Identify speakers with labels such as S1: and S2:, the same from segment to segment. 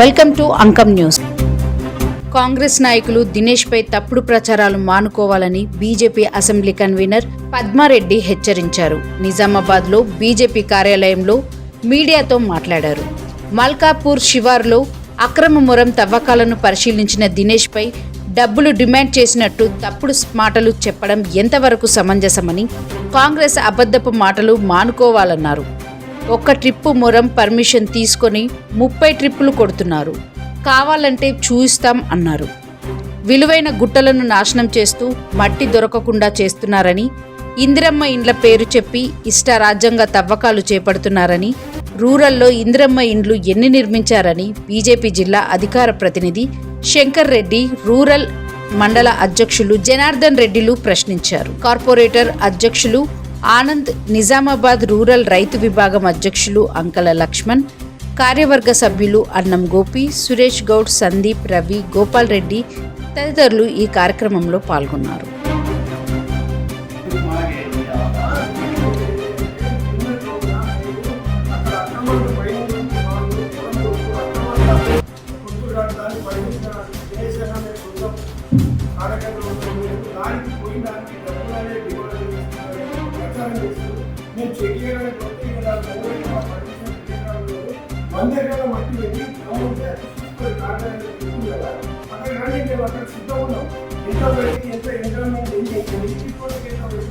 S1: Welcome to Ankam news. Congress నాయకులు దినేష్ పై తప్పుడు ప్రచారాలు మానుకోవాలని బీజేపీ అసెంబ్లీ కన్వీనర్ పద్మారెడ్డి హెచ్చరించారు. నిజామాబాద్లో బీజేపీ కార్యాలయంలో మీడియాతో మాట్లాడారు. మల్కాపూర్ శివార్లో అక్రమ మొరం తవ్వకాలను పరిశీలించిన దినేష్ పై డబ్బులు డిమాండ్ చేసినట్టు తప్పుడు మాటలు చెప్పడం ఎంతవరకు సమంజసమని కాంగ్రెస్ అబద్ధపు మాటలు మానుకోవాలన్నారు. ఒక్క ట్రిప్పు మొరం పర్మిషన్ తీసుకొని ముప్పై ట్రిప్పులు కొడుతున్నారు. కావాలంటే చూయిస్తాం అన్నారు. విలువైన గుట్టలను నాశనం చేస్తూ మట్టి దొరకకుండా చేస్తున్నారని ఇందిరమ్మ ఇండ్ల పేరు చెప్పి ఇష్టారాజ్యంగా తవ్వకాలు చేపడుతున్నారని రూరల్లో ఇందిరమ్మ ఇండ్లు ఎన్ని నిర్మించారని బీజేపీ జిల్లా అధికార ప్రతినిధి శంకర్ రెడ్డి రూరల్ మండల అధ్యక్షులు జనార్దన్ రెడ్డిలు ప్రశ్నించారు. కార్పొరేటర్ అధ్యక్షులు ఆనంద్ నిజామాబాద్ రూరల్ రైతు విభాగం అధ్యక్షులు అంకల లక్ష్మణ్ కార్యవర్గ సభ్యులు అన్నం గోపి సురేష్ గౌడ్ సందీప్ రవి గోపాల్ రెడ్డి తదితరులు ఈ కార్యక్రమంలో పాల్గొన్నారు.
S2: దానికి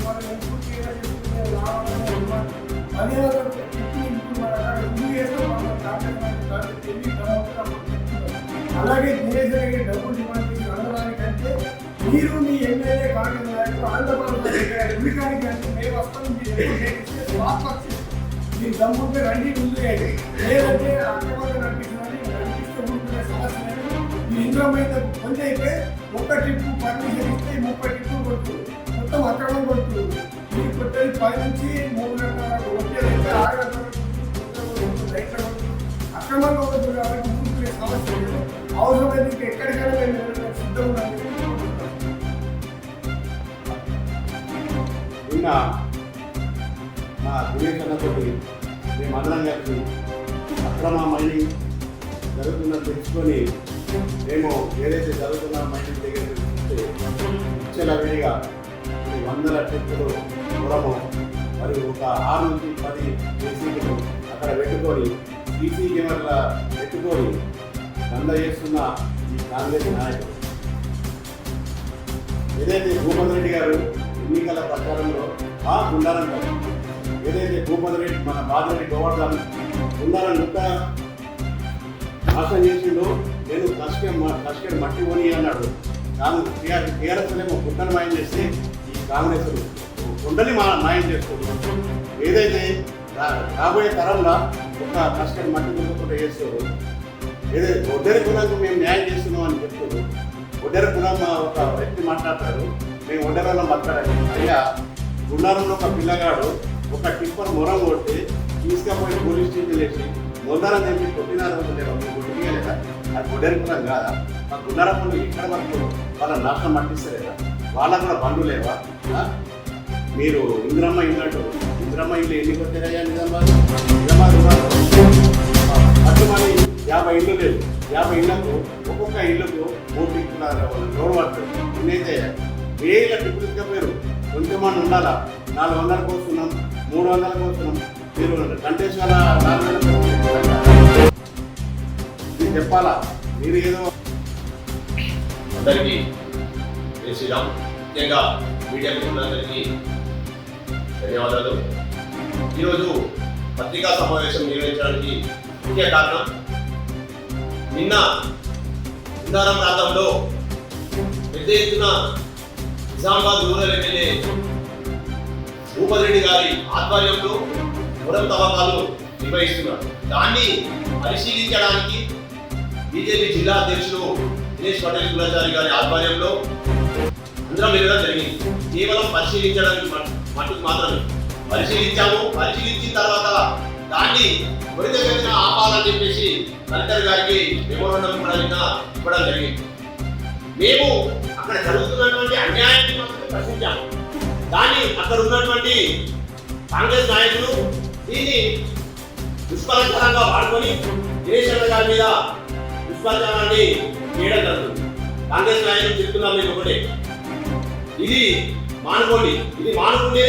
S2: వాళ్ళని ఇన్పుట్ చేయాలని చెప్పి రావాలని అనుమానం అదే ఒక చెప్పి ఇప్పుడు మన అక్కడ ముందు చేస్తాం మన కార్యాలయం దాన్ని తెలివి దమ్ముగా అలాగే దినేష్ రెడ్డి డబ్బులు డిమాండ్ చేసి అనడానికంటే మీరు మీ ఎమ్మెల్యే కాంగ్రెస్ నాయకులు ఆంధ్రప్రదేశ్ ఉడికానికి అంటే మేము వస్తాం మీరు మీ దమ్ముంటే రండి ముందు లేదంటే అక్రమంగా నడిపిస్తున్నారని నడిపిస్తూ ఉంటున్న సమస్య మీ ఇంద్రమైన కొంత అయితే ఒక్క ట్రిప్ పర్మిషన్ ఇస్తే ముప్పై ట్రిప్పులు కొడుతుంది మొత్తం అక్రమం కొడుతుంది మీరు కొట్టేది పై నుంచి మూడు గంటల ఆరు అక్రమంగా ఉంటుంది కాబట్టి ముందుకునే సమస్య లేదు. అవసరమైతే ఎక్కడికైనా మేము సిద్ధంగా
S3: నిన్న మా దినేష్ అన్నతోటి మేమందరం కలిసి అక్రమ మైనింగ్ జరుగుతుందని తెలుసుకొని మేము ఏదైతే జరుగుతున్న మైనింగ్ దగ్గర చూస్తే ఇచ్చల వేడిగా వందల ట్రిప్పులు దూరము మరియు ఒక ఆరు నుంచి పది ఏసీలు అక్కడ పెట్టుకొని సీసీ కెమెరాల పెట్టుకొని దంద చేస్తున్న ఈ కాంగ్రెస్ నాయకులు ఏదైతే భూపతి రెడ్డి గారు ఎన్నికల ప్రచారంలో ఆ ఉండాలంటారు ఏదైతే భూపతి రెడ్డి మన బాధిరెడ్డి గోవర్ధన్ ఉండాలని ఇంకా నాశనం చేసిండు నేను కష్ట కష్ట మట్టి కొని అన్నాడు. కాంగ్రెస్ టీఆర్ టీఆర్ఎస్ ఏమో గుట్టను మాయం చేస్తే ఈ కాంగ్రెస్ గుండెని మా మాయం చేసుకుంటున్నాం ఏదైతే రాబోయే తరంలో ఒక కష్టం మట్టి దున్నకుండా చేస్తారు. ఏదైతే ఒడ్డరి కులానికి మేము న్యాయం చేస్తున్నాం అని చెప్తున్నారు. ఒడ్డెర కులం ఒక వ్యక్తి మాట్లాడతారు మేము ఒడ్డెరలో మాట్లాడాలి అయ్యా గుండారంలో ఒక పిల్లగాడు ఒక టిప్పర్ మొరం కొట్టి తీసుకపోయి పోలీస్ స్టేషన్ వేసి మొందరం చెప్పి కొట్టినారు అనుకుంటారు కొట్టియలేదా అది కాదా? మా గుండారం ఇక్కడ వరకు వాళ్ళ నాశనం పట్టిస్తలేదా? వాళ్ళకు కూడా బండ్లు లేవా? మీరు ఇంద్రమ్మ ఇన్నట్టు ఇంద్రమ్మ ఇల్లు ఎన్ని కొట్టారయ్యా నిజామాబాద్? నిజామాబాద్ ఉన్నారు. అటుమని యాభై ఇల్లు లేవు. యాభై ఇళ్ళకు ఒక్కొక్క ఇల్లుకు మూడు టిక్కున్నారు రోడ్ పడుతుంది ఇన్నైతే వేల టిప్పులు తీసుకపోయారు. కొంచెమని ఉండాలా? నాలుగు వందల వస్తున్నాం మూడు వందల వస్తున్నాం మీరు కంటేశ్వర నాలుగు చెప్పాలా? మీరు ఏదో
S4: అందరికీ జై శ్రీరామ్. ముఖ్యంగా మీడియా మిత్రులందరికీ ధన్యవాదాలు. ఈరోజు పత్రికా సమావేశం నిర్వహించడానికి ముఖ్య కారణం నిన్న ఇందారం ప్రాంతంలో పెద్ద ఎత్తున నిజామాబాద్ రూరల్ ఎమ్మెల్యే భూపతి రెడ్డి గారి ఆధ్వర్యంలో మురం తవ్వకాలు నిర్వహిస్తున్నారు. దాన్ని పరిశీలించడానికి బీజేపీ జిల్లా అధ్యక్షుడు దినేష్ పటేల్ కులాచారి గారి ఆధ్వర్యంలో అందరం వెళ్ళడం జరిగింది. కేవలం పరిశీలించడానికి మట్టుకు మాత్రమే. పరిశీలించాము. పరిశీలించిన తర్వాత దాన్ని త్వరితగతిన ఆపాలని చెప్పేసి కలెక్టర్ గారికి మెమోరండం కూడా నిన్న ఇవ్వడం జరిగింది. మేము అక్కడ జరుగుతున్నటువంటి అన్యాయాన్ని మాత్రమే ప్రశ్నించాము. దాన్ని అక్కడ ఉన్నటువంటి కాంగ్రెస్ నాయకులు దీన్ని దుష్పరంగా వాడుకొని దినేష్ అన్న గారి మీద విశ్వాసాన్ని చేయడం జరుగుతుంది. కాంగ్రెస్ నాయకులు చెప్తున్నాం నేను ఒకటే. ఇది మానుకోండి. ఇది మానుకుంటే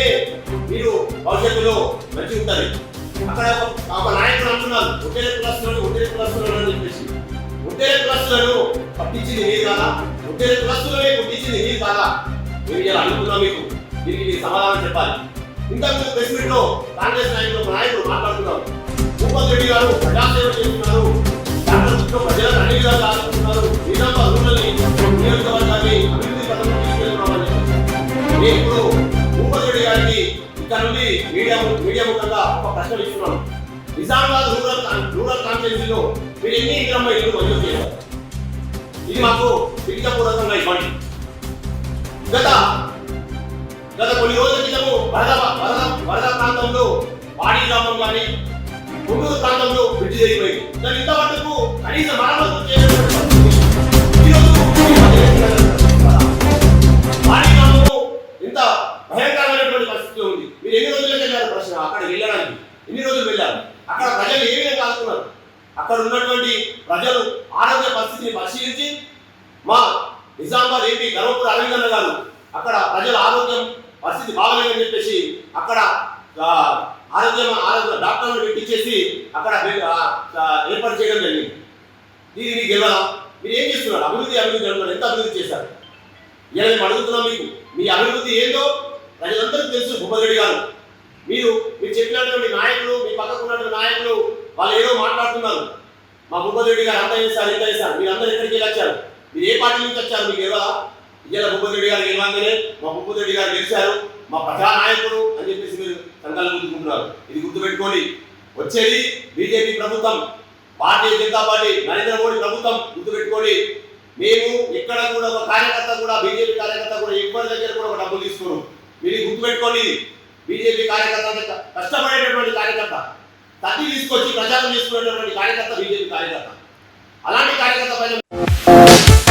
S4: మీరు భవిష్యత్తులో మంచి ఉంటుంది అక్కడ ఒక- నాయకులు అంటున్నారు ఒకే కులస్తులను ఒకే కులస్తులను అని చెప్పేసి. ఒకే కులస్తులను పట్టించింది మీరు కాదా? ఒకే కులస్తులనే పుట్టించింది మీరు కాదా? మేము ఇలా అనుకున్నాం మీకు? దీనికి సమాధానం చెప్పాలి. ఇంతకు ప్రెస్ మీట్లో కాంగ్రెస్ నాయకులు నాయకులు మాట్లాడుతున్నారు భూపతి రెడ్డి గారు ప్రజాసేవ చేస్తున్నారు. డాక్టర్ చుట్టూ అన్ని విధాలు నిజామాబాద్ రూరల్ని నియోజకవర్గాన్ని అభివృద్ధి పథకం తీసుకెళ్తున్నామని. నేను ఇప్పుడు భూపతి రెడ్డి గారికి ఇక్కడ నుండి మీడియా మీడియా ముఖంగా ఒక ప్రశ్న ఇస్తున్నాను నిజామాబాద్ రూరల్ రూరల్ కాన్స్టిట్యూన్సీలో మీరు ఎన్ని ఇంద్రమ్మ ఇల్లు మంజూరు చేశారు? ఇది మాకు ఇవ్వండి. గత గత కొన్ని రోజుల క్రితము వరద వరద వరద ప్రాంతంలో వాడి గ్రామం కానీ గుంటూరు ప్రాంతంలో బ్రిడ్జ్ జరిగిపోయింది. దాని ఇంతవరకు కనీసం మరమ్మతు చేయనటువంటి ఇంత భయంకరమైనటువంటి పరిస్థితిలో ఉంది. మీరు ఎన్ని రోజులకు వెళ్ళారు ప్రశ్న? అక్కడ వెళ్ళడానికి. ఎన్ని రోజులు వెళ్ళారు? అక్కడ ప్రజలు ఏ విధంగా ఆడుతున్నారు అక్కడ ఉన్నటువంటి ప్రజలు ఆరోగ్య పరిస్థితిని పరిశీలించి మా నిజామాబాద్ ఏపీ ధర్మపురి అరవిందన్న గారు అక్కడ ప్రజల ఆరోగ్యం పరిస్థితి బాగలేదని చెప్పేసి అక్కడ ఆరోగ్య ఆరోగ్యం ఆరోగ్య డాక్టర్లను పెట్టించేసి అక్కడ ఏర్పాటు చేయడం జరిగింది. దీనికి మీకు మీరు ఏం చేస్తున్నారు? అభివృద్ధి అభివృద్ధి అంటున్నారు ఎంత అభివృద్ధి చేశారు? ఇలా మేము అడుగుతున్నాం మీకు. మీ అభివృద్ధి ఏందో ప్రజలందరికీ తెలుసు భూపతిరెడ్డి గారు. మీరు మీరు చెప్పినటువంటి నాయకులు మీ పక్కకు ఉన్నటువంటి నాయకులు వాళ్ళు ఏదో మాట్లాడుతున్నారు. మా భూపతిరెడ్డి గారు అంత చేశారు ఎంత చేశారు. మీరు అందరు ఎక్కడికి వెళ్ళి వచ్చారు మీరు ఏ పార్టీ నుంచి వచ్చారు? మీకు ఎలా ఇవాళ భూపతిరెడ్డి గారు గెలవంగానే మా భూపతిరెడ్డి గారు గెలిచారు. మా ప్రజా నాయకుడు అని చెప్పేసి మీరు సంఘాలు గుర్తుకుంటున్నారు ఇది గుర్తుపెట్టుకోండి. వచ్చేది బీజేపీ ప్రభుత్వం భారతీయ జనతా పార్టీ నరేంద్ర మోడీ ప్రభుత్వం గుర్తుపెట్టుకోండి. మేము ఎక్కడ కూడా ఒక కార్యకర్త కూడా బీజేపీ కార్యకర్త కూడా ఎవరి దగ్గర కూడా ఒక డబ్బులు తీసుకోరు మీరు గుర్తుపెట్టుకోండి. బీజేపీ కార్యకర్త కష్టపడేటటువంటి కార్యకర్త తగ్గి తీసుకొచ్చి ప్రచారం చేసుకునేటటువంటి కార్యకర్త బీజేపీ కార్యకర్త. అలాంటి కార్యకర్త పైన